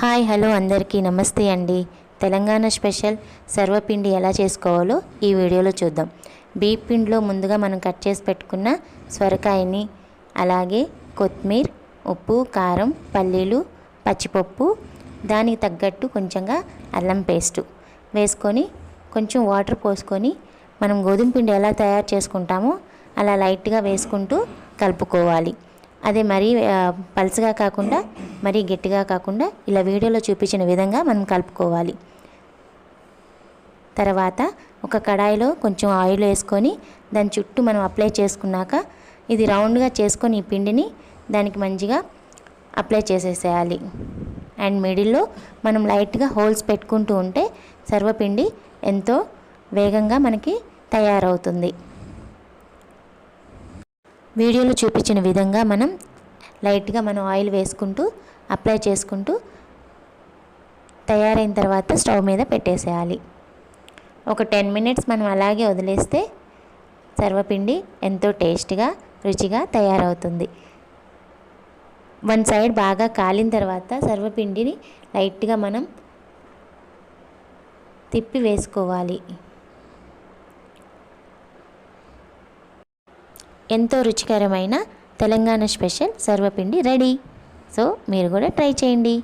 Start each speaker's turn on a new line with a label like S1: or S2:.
S1: Hi hello అందరికీ నమస్తే అండి. తెలంగాణ స్పెషల్ సర్వపిండి ఎలా చేసుకోవాలో ఈ వీడియోలో చూద్దాం. బీప్ పిండిలో ముందుగా మనం కట్ చేసి పెట్టుకున్న స్వరకాయని అలాగే కొత్తిమీర్ ఉప్పు కారం పల్లీలు పచ్చిపప్పు దానికి తగ్గట్టు కొంచెంగా అల్లం పేస్టు వేసుకొని కొంచెం వాటర్ పోసుకొని మనం గోధుమ పిండి ఎలా తయారు చేసుకుంటామో అలా లైట్గా వేసుకుంటూ కలుపుకోవాలి. అదే మరీ పల్చగా కాకుండా మరీ గట్టిగా కాకుండా ఇలా వీడియోలో చూపించిన విధంగా మనం కలుపుకోవాలి. తర్వాత ఒక కడాయిలో కొంచెం ఆయిల్ వేసుకొని దాని చుట్టూ మనం అప్లై చేసుకున్నాక ఇది రౌండ్గా చేసుకొని ఈ పిండిని దానికి మంచిగా అప్లై చేసేసేయాలి. అండ్ మిడిల్లో మనం లైట్గా హోల్స్ పెట్టుకుంటూ ఉంటే సర్వపిండి ఎంతో వేగంగా మనకి తయారవుతుంది. వీడియోలో చూపించిన విధంగా మనం లైట్గా మనం ఆయిల్ వేసుకుంటూ అప్లై చేసుకుంటూ తయారైన తర్వాత స్టవ్ మీద పెట్టేసేయాలి. ఒక టెన్ మినిట్స్ మనం అలాగే వదిలేస్తే సర్వపిండి ఎంతో టేస్ట్గా రుచిగా తయారవుతుంది. వన్ సైడ్ బాగా కాలిన తర్వాత సర్వపిండిని లైట్గా మనం తిప్పి వేసుకోవాలి. ఎంతో రుచికరమైన తెలంగాణ స్పెషల్ సర్వపిండి రెడీ. సో మీరు కూడా ట్రై చేయండి.